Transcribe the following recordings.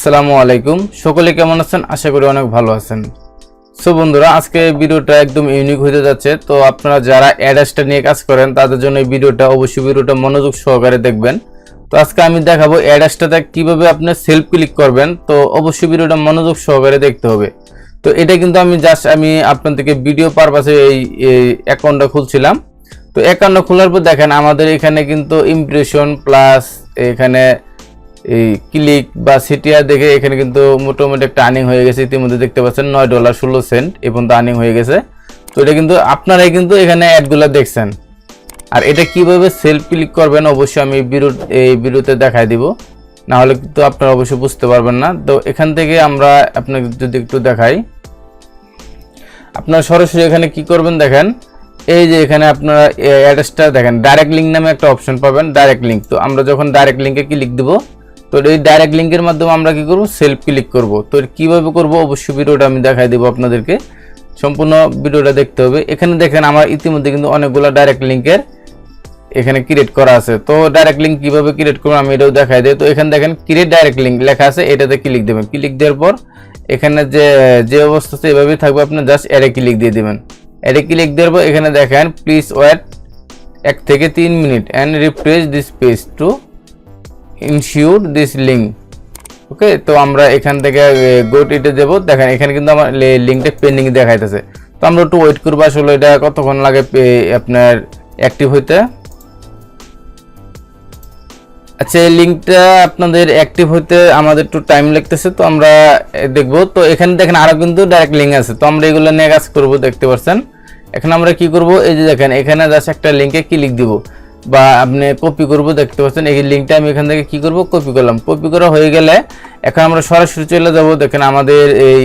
আসসালামু আলাইকুম। সকলে কেমন আছেন? আশা করি অনেক ভালো আছেন। সো বন্ধুরা, আজকে ভিডিওটা একদম ইউনিক হতে যাচ্ছে। তো আপনারা যারা অ্যাডাসটা নিয়ে কাজ করেন, তাদের জন্য এই ভিডিওটা অবশ্যই ভিডিওটা মনোযোগ সহকারে দেখবেন। তো আজকে আমি দেখাবো অ্যাডাসটাতে কীভাবে আপনি সেলফ ক্লিক করবেন। তো অবশ্যই ভিডিওটা মনোযোগ সহকারে দেখতে হবে। তো এটা কিন্তু আমি জাস্ট আমি আপনাদেরকে ভিডিও পারপাসে এই অ্যাকাউন্টটা খুলছিলাম। তো অ্যাকাউন্টটা খোলার পর দেখেন আমাদের এখানে কিন্তু ইমপ্রেশন প্লাস এখানে এই ক্লিক বা সিটিআর দেখে এখানে কিন্তু মোটামুটি একটা আর্নিং হয়ে গেছে। ইতিমধ্যে দেখতে পাচ্ছেন নয় ডলার ষোলো সেন্ট এই পর্যন্ত আর্নিং হয়ে গেছে। তো এটা কিন্তু আপনারাই কিন্তু এখানে অ্যাডগুলো দেখছেন। আর এটা কীভাবে সেলফ ক্লিক করবেন অবশ্যই আমি বিরু এই বিরুতে দেখাই দিব। না হলে কিন্তু আপনারা অবশ্যই বুঝতে পারবেন না। তো এখান থেকে আমরা আপনাকে যদি একটু দেখাই। আপনারা সরাসরি এখানে কি করবেন দেখেন। এই যে এখানে আপনারা অ্যাড্রেসটা দেখেন। ডাইরেক্ট লিঙ্ক নামে একটা অপশন পাবেন ডাইরেক্ট লিঙ্ক তো আমরা যখন ডাইরেক্ট লিঙ্কে ক্লিক দিব তো এই ডাইরেক্ট লিঙ্কের মাধ্যমে আমরা কি করব? সেলফ ক্লিক করব। তো কীভাবে করব? অবশ্যই ভিডিওটা আমি দেখাই দেবো আপনাদেরকে। সম্পূর্ণ ভিডিওটা দেখতে হবে। এখানে দেখেন আমার ইতিমধ্যে কিন্তু অনেকগুলো ডাইরেক্ট লিঙ্কের এখানে ক্রিয়েট করা আছে। তো ডাইরেক্ট লিঙ্ক কীভাবে ক্রিয়েট করব আমি এটাও দেখাই দিই। তো এখানে দেখেন ক্রিয়েট ডাইরেক্ট লিঙ্ক লেখা আছে। এটাতে ক্লিক দেবেন। ক্লিক দেওয়ার পর এখানে যে যে অবস্থা আছে এভাবেই থাকবে। আপনি জাস্ট এরে ক্লিক দিয়ে দিবেন। এরে ক্লিক দেওয়ার পর এখানে দেখেন প্লিজ ওয়েট এক থেকে তিন minute and refresh this page to ensure this link okay তো আমরা এখান থেকে গোট ইটে দেবো দেখেন, এখানে কিন্তু আমার লিঙ্কটা পেন্ডিং দেখাইতেছে। তো আমরা একটু ওয়েট করব আসলে এটা কতক্ষণ লাগে আপনার অ্যাক্টিভ হইতে। আচ্ছা এই লিঙ্কটা আপনাদের অ্যাক্টিভ হইতে আমাদের একটু টাইম লাগতেছে, তো আমরা দেখব। তো এখানে দেখেন আরও কিন্তু ডাইরেক্ট লিঙ্ক আছে। তো আমরা এগুলো নিয়ে কাজ করব, দেখতে পাচ্ছেন এখন আমরা কি করব? এই যে দেখেন, এখানে জাস্ট একটা লিঙ্কে ক্লিক দিব। বা আপনি কপি করব, দেখতে পাচ্ছেন, এই লিঙ্কটা আমি এখান থেকে কি করব কপি করলাম। কপি করা হয়ে গেলে এখন আমরা সরাসরি চলে যাব। দেখেন আমাদের এই,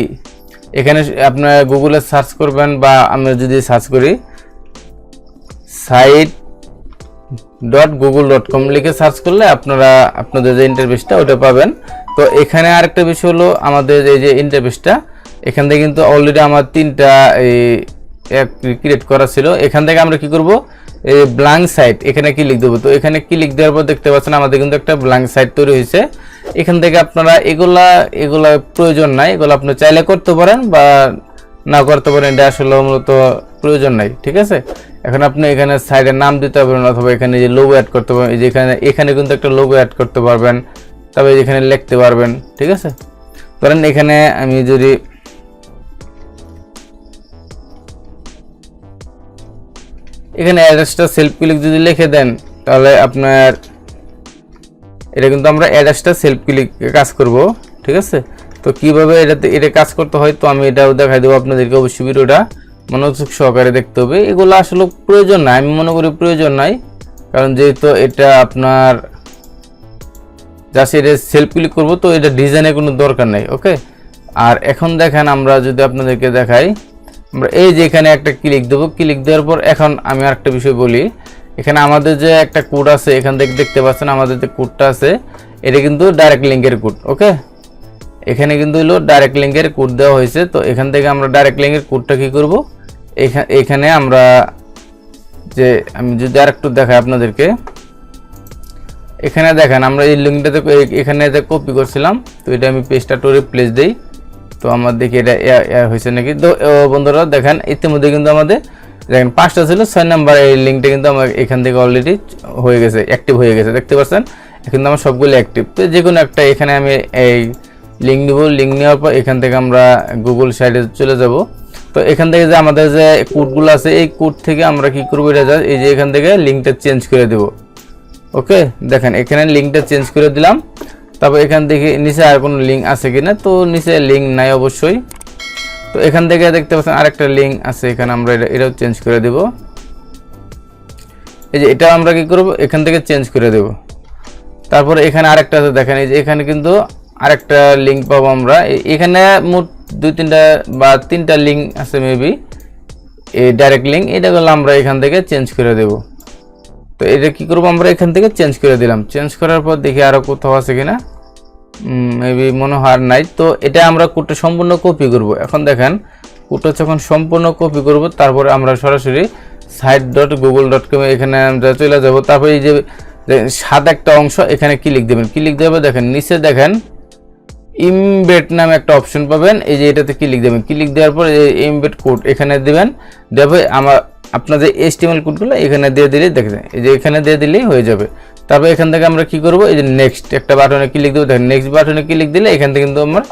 এখানে আপনার গুগলে সার্চ করবেন বা আমরা যদি সার্চ করি site dot Google dot com লিখে সার্চ করলে আপনারা আপনাদের যে ইন্টারভিউসটা ওটা পাবেন। তো এখানে আরেকটা বিষয় হলো আমাদের এই যে ইন্টারভিউসটা এখান থেকে কিন্তু অলরেডি আমার তিনটা এই ক্রিয়েট করা ছিল। এখান থেকে আমরা কি করব? এই ব্ল্যাঙ্ক সাইট এখানে কি ক্লিক দেবো তো এখানে ক্লিক দেওয়ার পর দেখতে পাচ্ছেন, আমাদের কিন্তু একটা ব্ল্যাঙ্ক সাইট তৈরি হয়েছে। এখান থেকে আপনারা এগুলা এগুলা প্রয়োজন নাই, এগুলো আপনি চাইলে করতে পারেন বা না করতে পারেন, এটা আসলে মূলত প্রয়োজন নাই, ঠিক আছে? এখন আপনি এখানে সাইডের নাম দিতে পারবেন অথবা এখানে যে লোগো অ্যাড করতে পারবেন, এই যে এখানে এখানে কিন্তু একটা লোগো অ্যাড করতে পারবেন, তবে এখানে লিখতে পারবেন, ঠিক আছে? ধরেন এখানে আমি যদি এখানে অ্যাড্রেসটা সেলফ ক্লিক যদি লিখে দেন, তাহলে আপনার এটা কিন্তু আমরা অ্যাড্রেসটা সেলফ ক্লিক কাজ করব, ঠিক আছে? তো কীভাবে এটাতে, এটা কাজ করতে হয়, তো আমি এটাও দেখাই দেবো আপনাদেরকে অবশ্যই ভিডিওটা। মনোযোগ সহকারে দেখতে হবে। এগুলো আসলে প্রয়োজন নাই, আমি মনে করি প্রয়োজন নাই। কারণ যেহেতু এটা আপনার জাস্ট এটা সেলফ ক্লিক করব, তো এটা ডিজাইনের কোনো দরকার নেই ওকে আর এখন দেখেন আমরা যদি আপনাদেরকে দেখাই আমরা এই যে এখানে একটা ক্লিক দেবো ক্লিক দেওয়ার পর এখন আমি আরেকটা বিষয় বলি। এখানে আমাদের যে একটা কোড আছে, এখান থেকে দেখতে পাচ্ছেন আমাদের যে কোডটা আছে, এটা কিন্তু ডাইরেক্ট লিঙ্কের কোড ওকে এখানে কিন্তু হলো ডাইরেক্ট লিঙ্কের কোড দেওয়া হয়েছে, তো এখান থেকে আমরা ডাইরেক্ট লিঙ্কের কোডটা কী করব? এখা- এখানে আমরা যে, আমি যদি আর একটু দেখাই আপনাদেরকে। এখানে দেখেন, আমরা এই লিঙ্কটাতে এখানে কপি করছিলাম, তো এটা আমি পেজটা টু রিপ্লেস দেই। তো আমার দেখি এটা হয়েছে নাকি? তো বন্ধুরা দেখেন, ইতিমধ্যে কিন্তু আমাদের দেখেন পাঁচটা ছিল, ছয় নাম্বার এই লিঙ্কটা কিন্তু আমার এখান থেকে অলরেডি হয়ে গেছে অ্যাক্টিভ হয়ে গেছে, দেখতে পাচ্ছেন? কিন্তু আমার সবগুলো অ্যাক্টিভ তো যে কোনো একটা এখানে আমি এই লিঙ্ক নিব লিঙ্ক নেওয়ার পর এখান থেকে আমরা গুগল সাইটে চলে যাব। তো এখান থেকে যে আমাদের যে কোডগুলো আছে, এই কোড থেকে আমরা কি করব এটা just এই যে এখান থেকে লিঙ্কটা চেঞ্জ করে দেবো। ওকে দেখেন, এখানে লিঙ্কটা চেঞ্জ করে দিলাম। তারপর এখান থেকে নিচে আর কোনো লিঙ্ক আছে কিনা? তো নিচে লিঙ্ক নাই অবশ্যই। তো এখান থেকে দেখতে পাচ্ছেন আরেকটা লিঙ্ক আছে, এখানে আমরা এটা এটাও চেঞ্জ করে দেব। এই যে এটা আমরা কি করব? এখান থেকে চেঞ্জ করে দেব। তারপর এখানে আরেকটা আছে, দেখেন, এই যে এখানে কিন্তু আরেকটা লিঙ্ক পাবো আমরা। এখানে মোট দুই তিনটা বা তিনটা লিঙ্ক আছে মেবি এই ডাইরেক্ট লিঙ্ক এটা করলে আমরা এখান থেকে চেঞ্জ করে দেবো। তো এটা কি করব আমরা এখান থেকে চেঞ্জ করে দিলাম। চেঞ্জ করার পর দেখি আরও কোথাও আছে কিনা। মেবি মনে হয় নাই। তো এটা আমরা কোডটা সম্পূর্ণ কপি করব। এখন দেখেন কোডটা যখন সম্পূর্ণ কপি করব। তারপরে আমরা সরাসরি সাইট ডট গুগল ডট কমে এখানে আমরা চলে যাব। তারপরে এই যে সাদা একটা অংশ, এখানে ক্লিক দেবেন। ক্লিক দেবে দেখেন, নিচে দেখেন ইমবেড নামে একটা অপশন পাবেন। এই যে এটাতে ক্লিক দেবেন। ক্লিক দেওয়ার পর এই ইমবেড কোড এখানে দেবেন। দেবে আমার আপনার যে এসটিএমএল কোডগুলো এখানে দিয়ে দিলেই দেখেন এই যে এখানে দিয়ে দিলেই হয়ে যাবে। তারপর এখান থেকে আমরা কি করব? এই যে নেক্সট একটা বাটনে ক্লিক দেবো। দেখেন নেক্সট বাটনে ক্লিক দিলে এখান থেকে কিন্তু আমার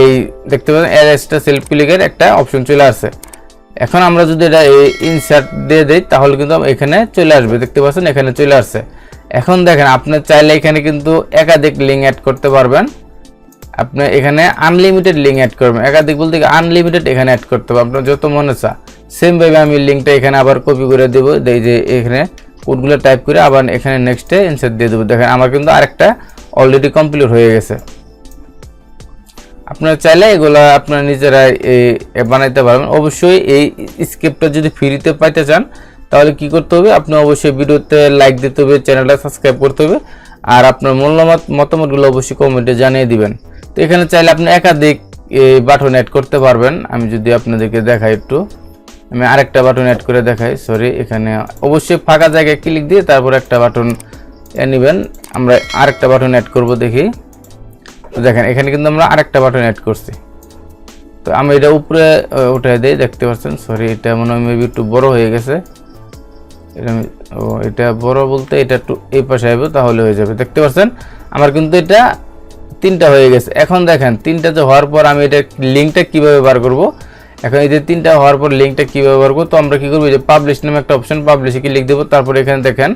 এই দেখতে পাচ্ছেন অ্যারেস্টটা সেলফ ক্লিকের একটা অপশন চলে আসছে এখন আমরা যদি এটা ইনসার্ট দিয়ে দিই, তাহলে কিন্তু এখানে চলে আসবে। দেখতে পাচ্ছেন, এখানে চলে আসছে এখন দেখেন, আপনি চাইলে এখানে কিন্তু একাধিক লিঙ্ক অ্যাড করতে পারবেন। আপনি এখানে আনলিমিটেড লিঙ্ক অ্যাড করবেন। একাধিক বলতে আনলিমিটেড এখানে অ্যাড করতে হবে। আপনার যত মনে চা সেমভাবে আমি লিঙ্কটা এখানে আবার কপি করে দেবো। এই যে এখানে কোডগুলো টাইপ করে আবার এখানে নেক্সটে ইনসার্ট দিয়ে দেবো। দেখেন আমার কিন্তু আরেকটা অলরেডি কমপ্লিট হয়ে গেছে। আপনারা চাইলে এগুলো আপনারা নিজেরা বানাইতে পারবেন। অবশ্যই এই স্ক্রিপ্টটা যদি ফ্রিতে পাইতে চান, তাহলে কি করতে হবে? আপনি অবশ্যই ভিডিওতে লাইক দিতে হবে চ্যানেলটা সাবস্ক্রাইব করতে হবে। আর আপনার মূল্যমত, মতামতগুলো অবশ্যই কমেন্টে জানিয়ে দিবেন। তো এখানে চাইলে আপনি একাধিক বাটন অ্যাড করতে পারবেন। আমি যদি আপনাদেরকে দেখাই একটু। আমি আরেকটা বাটন অ্যাড করে দেখাই সরি এখানে অবশ্যই ফাঁকা জায়গায় ক্লিক দিয়ে তারপর একটা বাটন নেবেন। আমরা আরেকটা বাটন অ্যাড করব দেখি। দেখেন, এখানে কিন্তু আমরা আরেকটা বাটন অ্যাড করছি। তো আমি এটা উপরে উঠাই দিই, দেখতে পাচ্ছেন? সরি এটা মনে হয় মেবি একটু বড় হয়ে গেছে। এটা ও, এটা বড় বলতে এটা একটু এই পাশে আসবে তাহলে হয়ে যাবে। দেখতে পাচ্ছেন? আমার কিন্তু এটা তিনটা হয়ে গেছে। এখন দেখেন, তিনটা যে হওয়ার পর আমি এটা লিঙ্কটা কীভাবে বার করব? এখন এই যে তিনটা হওয়ার পর লিঙ্কটা কীভাবে বার করব, তো আমরা কি করব? যে পাবলিশ নামে একটা অপশন পাবলিশে কি লিখ দেবো? তারপর এখানে দেখেন,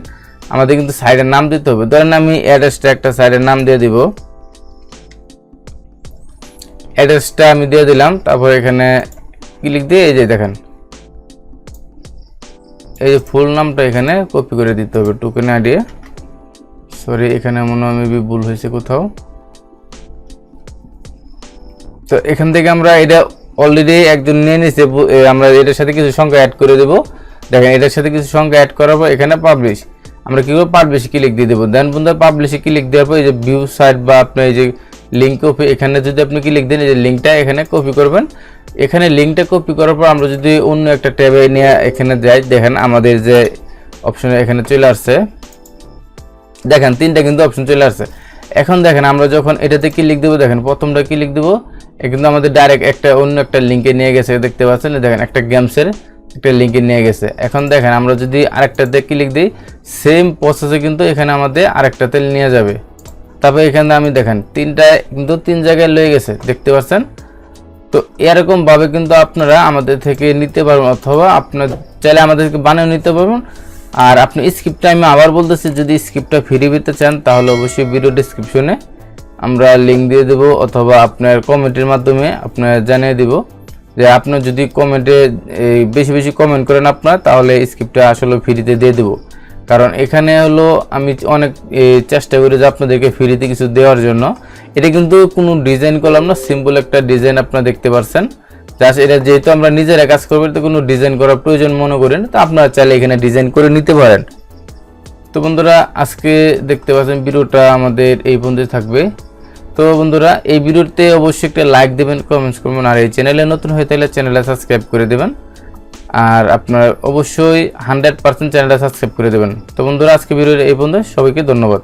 আমাদের কিন্তু সাইডের নাম দিতে হবে। ধরেন আমি অ্যাড্রেসটা একটা সাইডের নাম দিয়ে দিব। অ্যাড্রেসটা আমি দিয়ে দিলাম, তারপর এখানে ক্লিক দিয়ে এই যে দেখেন, এই যে ফুল নামটা এখানে কপি করে দিতে হবে। টোকেন আইডিয়ে সরি এখানে মনে হয় মেবি ভুল হয়েছে কোথাও। তো এখান থেকে আমরা এটা অলরেডি একজন নিয়ে নিয়েছে আমরা এটার সাথে কিছু সংখ্যা অ্যাড করে দেবো। দেখেন, এটার সাথে কিছু সংখ্যা অ্যাড করার পর এখানে পাবলিশ আমরা কি করব? পাবলিশে ক্লিক দিয়ে দেবো। দেন বন্ধু পাবলিশে ক্লিক দেওয়ার পর এই যে ভিউ সাইট বা আপনার এই যে লিঙ্ক কপি এখানে যদি আপনি ক্লিক দেন, এই যে লিঙ্কটা এখানে কপি করবেন। এখানে লিঙ্কটা কপি করার পর আমরা যদি অন্য একটা ট্যাবে নিয়ে এখানে যাই, দেখেন আমাদের যে অপশন এখানে চলে আসছে। দেখেন, তিনটা কিন্তু অপশন চলে আসছে। এখন দেখেন, আমরা যখন এটাতে ক্লিক দেবো, দেখেন, প্রথমটা ক্লিক দেবো। কিন্তু আমাদের ডাইরেক্ট একটা অন্য একটা লিঙ্কে নিয়ে গেছে, দেখতে পাচ্ছেন? দেখেন, একটা গেমসের একটা লিঙ্কে নিয়ে গেছে। এখন দেখেন, আমরা যদি আরেকটাতে ক্লিক দিই সেম প্রসেসে কিন্তু এখানে আমাদের আরেকটাতে নিয়ে যাবে। তারপরে এখানে আমি দেখেন, তিনটা কিন্তু তিন জায়গায় লয়ে গেছে, দেখতে পাচ্ছেন? তো এরকমভাবে কিন্তু আপনারা আমাদের থেকে নিতে পারবেন, অথবা আপনার চাইলে আমাদেরকে বানিয়ে নিতে পারবেন। আর আপনি স্ক্রিপ্টটা আমি আবার বলতেছি, যদি স্ক্রিপ্টটা ফ্রি পেতে চান, তাহলে অবশ্যই ভিডিও ডিসক্রিপশনে আমরা লিঙ্ক দিয়ে দেবো অথবা আপনার কমেন্টের মাধ্যমে আপনার জানিয়ে দিব। যে আপনার যদি কমেন্টে বেশি বেশি কমেন্ট করেন আপনার, তাহলে স্ক্রিপ্টটা আসলে ফ্রিতে দিয়ে দেবো। কারণ এখানে হলো আমি অনেক চেষ্টা করি যে আপনাদেরকে ফ্রিতে কিছু দেওয়ার জন্য। এটা কিন্তু কোনো ডিজাইন করলাম না সিম্পল একটা ডিজাইন আপনারা দেখতে পারছেন। জাস্ট এটা যেহেতু আমরা নিজেরা কাজ করব তো কোনো ডিজাইন করার প্রয়োজন মনে করেন, তো আপনারা চাইলে এখানে ডিজাইন করে নিতে পারেন। তো বন্ধুরা, আজকে দেখতে পাচ্ছেন ভিডিওটা আমাদের এই পর্যন্ত থাকবে। তো বন্ধুরা, এই ভিডিওতে অবশ্যই একটা লাইক দেবেন কমেন্টস করবেন, আর এই চ্যানেলে নতুন হয়ে তাহলে চ্যানেলে সাবস্ক্রাইব করে দেবেন। আর আপনার অবশ্যই হান্ড্রেড পার্সেন্ট চ্যানেলটা সাবস্ক্রাইব করে দেবেন। তো বন্ধুরা, আজকে ভিডিওর এই বন্ধু সবাইকে ধন্যবাদ।